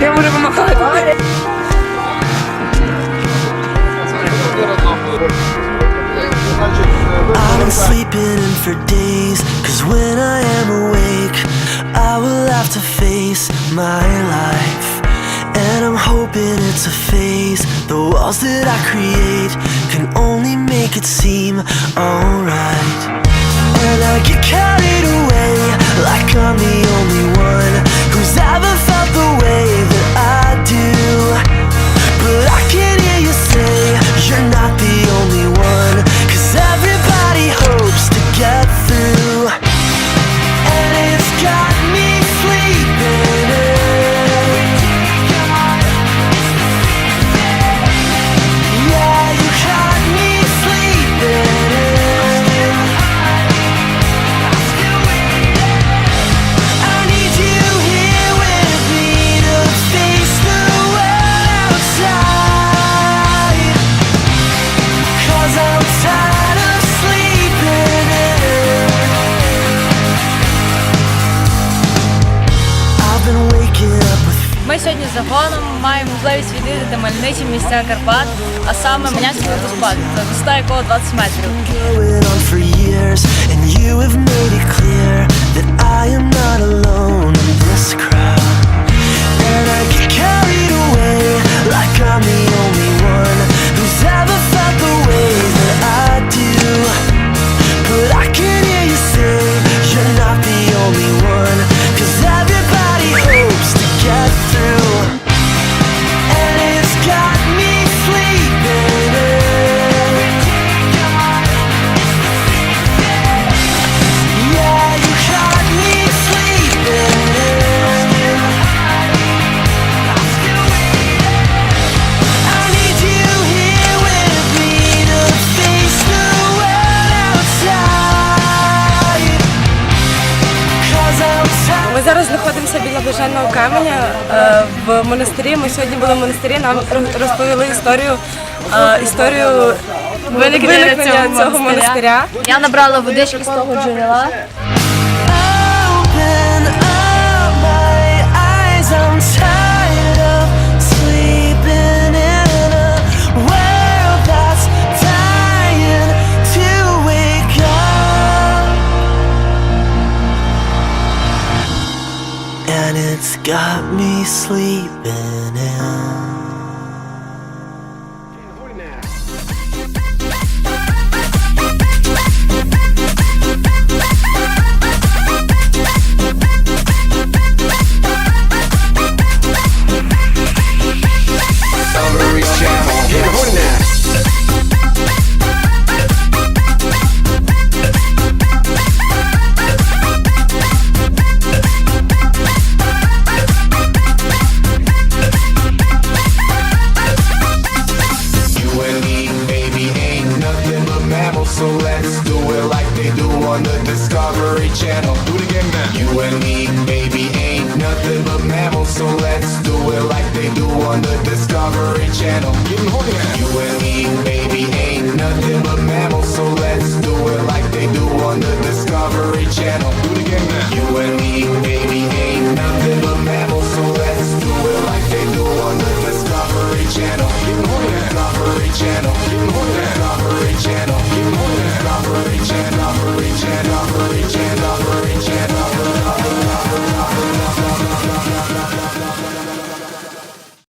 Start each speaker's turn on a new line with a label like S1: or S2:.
S1: Я можу помахати.
S2: I've been sleeping in for days. Cause when I am awake, I will have to face my life. And I'm hoping it's a phase. The walls that I create can only make it seem alright. And I get carried away like I'm the only one who's ever
S3: сьогодні загоном маємо можливість відвідати мальничі місця Карпат, а саме Манянський водоспад, висота якого 20 метрів.
S1: Зараз знаходимося біля Блаженного каменя е, в монастирі. Ми сьогодні були в монастирі, нам розповіли історію, е, історію виникнення цього монастиря.
S3: Я набрала водички з того джерела.
S2: And it's got me sleeping in.
S4: Let's do it like they do on the Discovery Channel. Do it again now. You and me, baby, ain't nothing but mammals, so let's do it like they do on the Discovery Channel. Horny now. You and me, baby, Stand up.